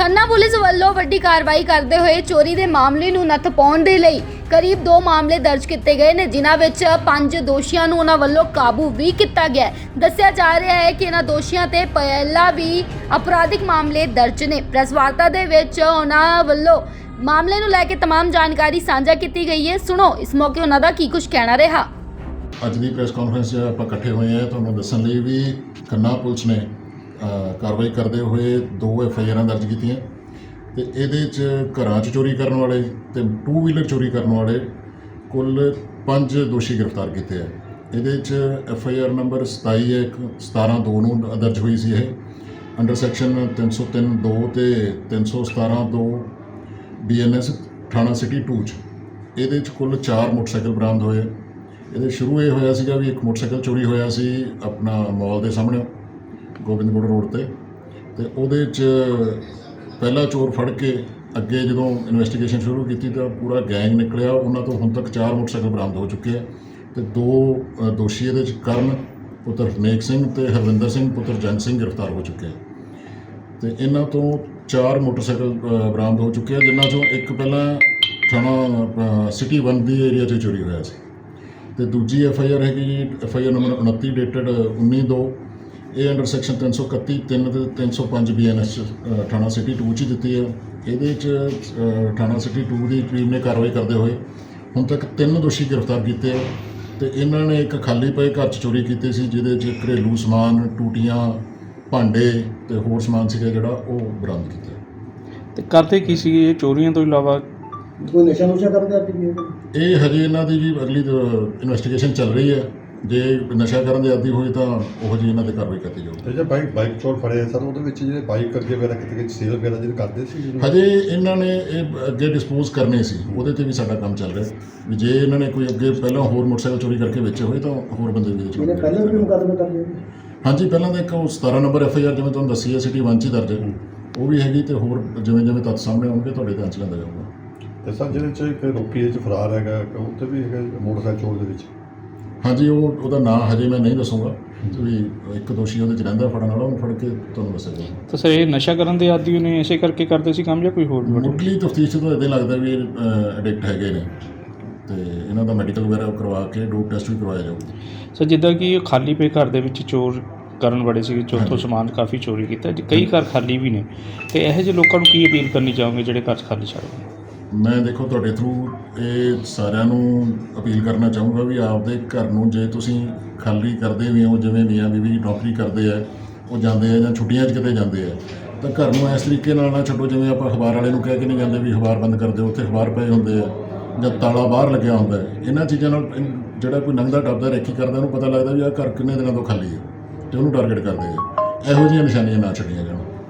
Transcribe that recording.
Khanna police ਵੱਲੋਂ ਵੱਡੀ ਕਾਰਵਾਈ ਕਰਦੇ ਹੋਏ ਚੋਰੀ ਦੇ ਮਾਮਲੇ ਨੂੰ ਨੱਥ ਪਾਉਣ ਦੇ ਲਈ ਕਰੀਬ 2 ਮਾਮਲੇ ਦਰਜ ਕੀਤੇ ਗਏ ਨੇ ਜਿਨ੍ਹਾਂ ਵਿੱਚ ਪੰਜ ਦੋਸ਼ੀਆਂ ਨੂੰ ਉਹਨਾਂ ਵੱਲੋਂ ਕਾਬੂ ਵੀ ਕੀਤਾ ਗਿਆ ਹੈ। ਦੱਸਿਆ ਜਾ ਰਿਹਾ ਹੈ ਕਿ ਇਹਨਾਂ ਦੋਸ਼ੀਆਂ ਤੇ ਪਹਿਲਾਂ ਵੀ ਅਪਰਾਧਿਕ ਮਾਮਲੇ ਦਰਜ ਨੇ ਪ੍ਰੈਸ ਵਾਰਤਾ ਦੇ ਵਿੱਚ ਉਹਨਾਂ ਵੱਲੋਂ ਮਾਮਲੇ ਨੂੰ ਲੈ ਕੇ तमाम ਜਾਣਕਾਰੀ ਸਾਂਝਾ ਕੀਤੀ ਗਈ ਹੈ ਸੁਣੋ ਇਸ ਮੌਕੇ ਉਹਨਾਂ ਦਾ ਕੀ ਕੁਝ ਕਹਿਣਾ ਰਿਹਾ ਅੱਜ ਦੀ ਪ੍ਰੈਸ ਕਾਨਫਰੰਸ 'ਚ ਆਪਾਂ ਇਕੱਠੇ ਹੋਏ ਆ ਤੁਹਾਨੂੰ ਦੱਸਣ ਲਈ ਵੀ ਖੰਨਾ ਪੁਲਿਸ ਨੇ ਅ, ਕਾਰਵਾਈ ਕਰਦੇ ਹੋਏ ਦੋ ਐਫ ਆਈ ਆਰਾਂ ਦਰਜ ਕੀਤੀਆਂ। ਤੇ ਇਹਦੇ 'ਚ ਘਰਾਂ 'ਚ ਚੋਰੀ ਕਰਨ ਵਾਲੇ ਤੇ ਟੂ ਵੀਲਰ ਚੋਰੀ ਕਰਨ ਵਾਲੇ ਕੁੱਲ ਪੰਜ ਦੋਸ਼ੀ ਗ੍ਰਿਫਤਾਰ ਕੀਤੇ ਆ। ਇਹਦੇ 'ਚ ਐਫ ਆਈ ਆਰ ਨੰਬਰ 27 ਇੱਕ 17 2 ਨੂੰ ਦਰਜ ਹੋਈ ਸੀ ਇਹ। ਅੰਡਰ ਸੈਕਸ਼ਨ 303 2 ਤੇ 317 2 ਬੀਐਨਐਸ ਥਾਣਾ ਸਿਟੀ 2 ਚ। ਇਹਦੇ 'ਚ ਕੁੱਲ 4 ਮੋਟਰਸਾਈਕਲ ਬਰਾਮਦ ਹੋਏ। ਇਹਦੇ ਸ਼ੁਰੂ ਇਹ ਹੋਇਆ ਸੀਗਾ ਵੀ ਇੱਕ ਮੋਟਰਸਾਈਕਲ ਚੋਰੀ ਹੋਇਆ ਸੀ ਆਪਣਾ ਮਾਲ ਦੇ ਸਾਹਮਣੇ। ਗੋਬਿੰਦਪੁਰ ਰੋਡ ਤੇ। ਤੇ ਉਹਦੇ 'ਚ ਪਹਿਲਾ ਚੋਰ ਫੜ ਕੇ ਅੱਗੇ ਜਦੋਂ ਇਨਵੈਸਟੀਗੇਸ਼ਨ ਸ਼ੁਰੂ ਕੀਤੀ ਤਾਂ ਪੂਰਾ ਗੈਂਗ ਨਿਕਲਿਆ। ਉਹਨਾਂ ਤੋਂ ਹੁਣ ਤੱਕ ਚਾਰ ਮੋਟਰਸਾਈਕਲ ਬਰਾਮਦ ਹੋ ਚੁੱਕੇ ਆ। ਤੇ ਦੋ ਦੋਸ਼ੀ ਇਹਦੇ 'ਚ ਕਰਨ ਪੁੱਤਰ ਹਰਨੇਕ ਸਿੰਘ ਤੇ ਹਰਵਿੰਦਰ ਸਿੰਘ, ਪੁੱਤਰ ਜੰਗ ਸਿੰਘ ਗ੍ਰਿਫਤਾਰ ਹੋ ਚੁੱਕੇ ਆ। ਤੇ ਇਹਨਾਂ ਤੋਂ ਚਾਰ ਮੋਟਰਸਾਈਕਲ ਬਰਾਮਦ ਹੋ ਚੁੱਕੇ ਆ ਜਿਨ੍ਹਾਂ ਚੋਂ ਇੱਕ ਪਹਿਲਾਂ ਥਾਣਾ ਸਿਟੀ 1 ਦੀ ਏਰੀਆ 'ਚ ਚੋਰੀ ਹੋਇਆ ਸੀ। ਤੇ ਦੂਜੀ ਐਫ ਆਈ ਆਰ ਹੈਗੀ ਜੀ F I R number 29 dated 19/2 ਇਹ ਅੰਡਰ ਸੈਕਸ਼ਨ 331 3 ਤੇ 305 ਬੀਐਨਐਸ ਥਾਣਾ ਸਿਟੀ 2 ਚ ਹੀ ਦਿੱਤੀ ਹੈ। ਇਹਦੇ ਚ ਥਾਣਾ ਸਿਟੀ 2 ਦੀ ਟੀਮ ਨੇ ਕਾਰਵਾਈ ਕਰਦੇ ਹੋਏ ਹੁਣ ਤੱਕ ਤਿੰਨ ਦੋਸ਼ੀ ਗ੍ਰਿਫਤਾਰ ਕੀਤੇ ਆ ਤੇ ਇਹਨਾਂ ਨੇ ਇੱਕ ਖਾਲੀ ਪਏ ਘਰ ਚ ਚੋਰੀ ਕੀਤੀ ਸੀ ਜਿਹਦੇ ਚ ਘਰੇਲੂ ਸਮਾਨ ਟੂਟੀਆਂ ਭਾਂਡੇ ਤੇ ਹੋਰ ਸਮਾਨ ਸੀਗਾ ਜਿਹੜਾ ਉਹ ਬਰਾਮਦ ਕੀਤਾ। ਤੇ ਕਰਦੇ ਕੀ ਸੀ? ਇਹ ਚੋਰੀਆਂ ਤੋਂ ਇਲਾਵਾ ਕੋਈ ਨਸ਼ਾ ਨੁਸ਼ਾ ਕਰਦੇ ਹੈ ਇਹ ਹਜੇ ਇਹਨਾਂ ਦੀ ਜੀ ਅਗਲੀ ਇਨਵੈਸਟੀਗੇਸ਼ਨ ਚੱਲ ਰਹੀ ਹੈ। ਜੇ ਨਸ਼ਾ ਕਰਨ ਦੇ ਆਦੀ ਹੋਏ ਤਾਂ ਉਹ ਜੀ ਇਹਨਾਂ ਤੇ ਕਾਰਵਾਈ ਕੀਤੀ ਜਾਊਗੀ। ਤੇ ਜੇ ਬਾਈਕ ਬਾਈਕ ਚੋਰ ਫੜੇ ਸਰ ਉਹਦੇ ਵਿੱਚ ਜਿਹੜੇ ਬਾਈਕ ਅੱਗੇ ਵਗੈਰਾ ਕਿਤੇ ਕਿਤੇ ਸੇਲ ਵਗੈਰਾ ਜਿਹੜੇ ਕਰਦੇ ਸੀ ਹਜੇ ਇਹਨਾਂ ਨੇ ਇਹ ਅੱਗੇ ਡਿਸਪੋਜ਼ ਕਰਨੇ ਸੀ ਉਹਦੇ ਤੇ ਵੀ ਸਾਡਾ ਕੰਮ ਚੱਲ ਰਿਹਾ। ਵੀ ਜੇ ਇਹਨਾਂ ਨੇ ਕੋਈ ਅੱਗੇ ਪਹਿਲਾਂ ਹੋਰ ਮੋਟਰਸਾਈਕਲ ਚੋਰੀ ਕਰਕੇ ਵੇਚੇ ਹੋਏ ਤਾਂ ਹੋਰ ਬੰਦੇ ਵੀ ਇਹਨੇ ਵਿੱਚ ਪਹਿਲਾਂ ਵੀ ਮੁਕੱਦਮੇ ਕਰ ਲਏ ਹਾਂਜੀ ਪਹਿਲਾਂ ਤਾਂ ਇੱਕ ਉਹ 17 ਨੰਬਰ ਐਫ ਆਈ ਆਰ ਜਿਵੇਂ ਤੁਹਾਨੂੰ ਦੱਸੀ ਹੈ ਸਿਟੀ 1 ਚ ਦਰਜ ਹੈ। ਉਹ ਵੀ ਹੈਗੀ ਤੇ ਹੋਰ ਜਿਵੇਂ ਜਿਵੇਂ ਤੱਥ ਸਾਹਮਣੇ ਆਉਣਗੇ ਤੁਹਾਡੇ ਧਿਆਨ ਚ ਲਿਆਂਦਾ ਜਾਊਗਾ। ਤੇ ਸਰ ਜਿਹਦੇ ਚ ਇੱਕ ਰੋਕੀ ਦੇ ਚ ਫਰਾਰ ਹੈਗਾ ਉਹ ਤੇ ਵੀ ਹੈਗਾ ਮੋਟਰਸਾਈਕਲ ਚੋਰ ਦੇ ਵਿੱਚ। ਹਾਂਜੀ ਉਹ ਉਹਦਾ ਨਾਮ ਹਜੇ ਮੈਂ ਨਹੀਂ ਦੱਸੂਗਾ। ਵੀ ਇੱਕ ਦੋਸ਼ੀ ਉਹਦੇ ਚ ਰਹਿੰਦਾ ਫੜਨ ਵਾਲਾ ਉਹਨੂੰ ਫੜ ਕੇ ਤੁਹਾਨੂੰ ਦੱਸਿਆ ਜਾਊਗਾ। ਤਾਂ ਸਰ ਇਹ ਨਸ਼ਾ ਕਰਨ ਦੇ ਆਦੀ ਨੇ ਐਸੇ ਕਰਕੇ ਕਰਦੇ ਸੀ ਕੰਮ ਜਾਂ ਕੋਈ ਹੋਰ? ਮੁੱਢਲੀ ਤਫਤੀਸ਼ ਤੋਂ ਇਦਾਂ ਲੱਗਦਾ ਵੀ ਐਡਿਕਟ ਹੈਗੇ ਨੇ। ਤੇ ਇਹਨਾਂ ਦਾ ਮੈਡੀਕਲ ਵਗੈਰਾ ਕਰਵਾ ਕੇ ਡੋਪ ਟੈਸਟ ਵੀ ਕਰਵਾਇਆ ਜਾਊਗਾ। ਸਰ ਜਿੱਦਾਂ ਕਿ ਇਹ ਖਾਲੀ ਪਏ ਘਰ ਦੇ ਵਿੱਚ ਚੋਰ ਕਰਨ ਬੜੇ ਸੀ ਚੌਥੋਂ। ਸਮਾਨ ਕਾਫੀ ਚੋਰੀ ਕੀਤਾ। ਜੀ ਕਈ ਘਰ ਖਾਲੀ ਵੀ ਨੇ। ਤੇ ਇਹੋ ਜਿਹੇ ਲੋਕਾਂ ਨੂੰ ਕੀ ਅਪੀਲ ਕਰਨੀ ਚਾਹੋਗੇ ਜਿਹੜੇ ਘਰ ਖਾਲੀ ਛੱਡ ਗਏ? ਮੈਂ ਦੇਖੋ ਤੁਹਾਡੇ ਥਰੂ ਇਹ ਸਾਰਿਆਂ ਨੂੰ ਅਪੀਲ ਕਰਨਾ ਚਾਹੂੰਗਾ ਵੀ ਆਪਦੇ ਘਰ ਨੂੰ ਜੇ ਤੁਸੀਂ ਖਾਲੀ ਕਰਦੇ ਵੀ ਹੋ, ਜਿਵੇਂ ਮੀਆਂ ਬੀਵੀ ਨੌਕਰੀ ਕਰਦੇ ਆ, ਉਹ ਜਾਂਦੇ ਆ ਜਾਂ ਛੁੱਟੀਆਂ 'ਚ ਕਿਤੇ ਜਾਂਦੇ ਆ, ਤਾਂ ਘਰ ਨੂੰ ਇਸ ਤਰੀਕੇ ਨਾਲ ਨਾ ਛੱਡੋ, ਜਿਵੇਂ ਆਪਾਂ ਅਖਬਾਰ ਵਾਲੇ ਨੂੰ ਕਹਿ ਕੇ ਨਹੀਂ ਜਾਂਦੇ ਵੀ ਅਖਬਾਰ ਬੰਦ ਕਰ ਦਿਓ, ਉੱਥੇ ਅਖਬਾਰ ਪਏ ਹੁੰਦੇ ਆ ਜਾਂ ਤਾਲਾ ਬਾਹਰ ਲੱਗਿਆ ਹੁੰਦਾ ਇਹਨਾਂ ਚੀਜ਼ਾਂ ਨਾਲ ਜਿਹੜਾ ਕੋਈ ਲੰਘਦਾ ਟੱਪਦਾ, ਰੇਖੀ ਕਰਦਾ, ਉਹਨੂੰ ਪਤਾ ਲੱਗਦਾ ਵੀ ਆਹ ਘਰ ਕਿੰਨੇ ਦਿਨਾਂ ਤੋਂ ਖਾਲੀ ਹੈ ਤੇ ਉਹਨੂੰ ਟਾਰਗੇਟ ਕਰਦੇ ਆ। ਇਹੋ ਜਿਹੀਆਂ ਨਿਸ਼ਾਨੀਆਂ ਨਾ ਛੱਡੀਆਂ ਜਾਣ।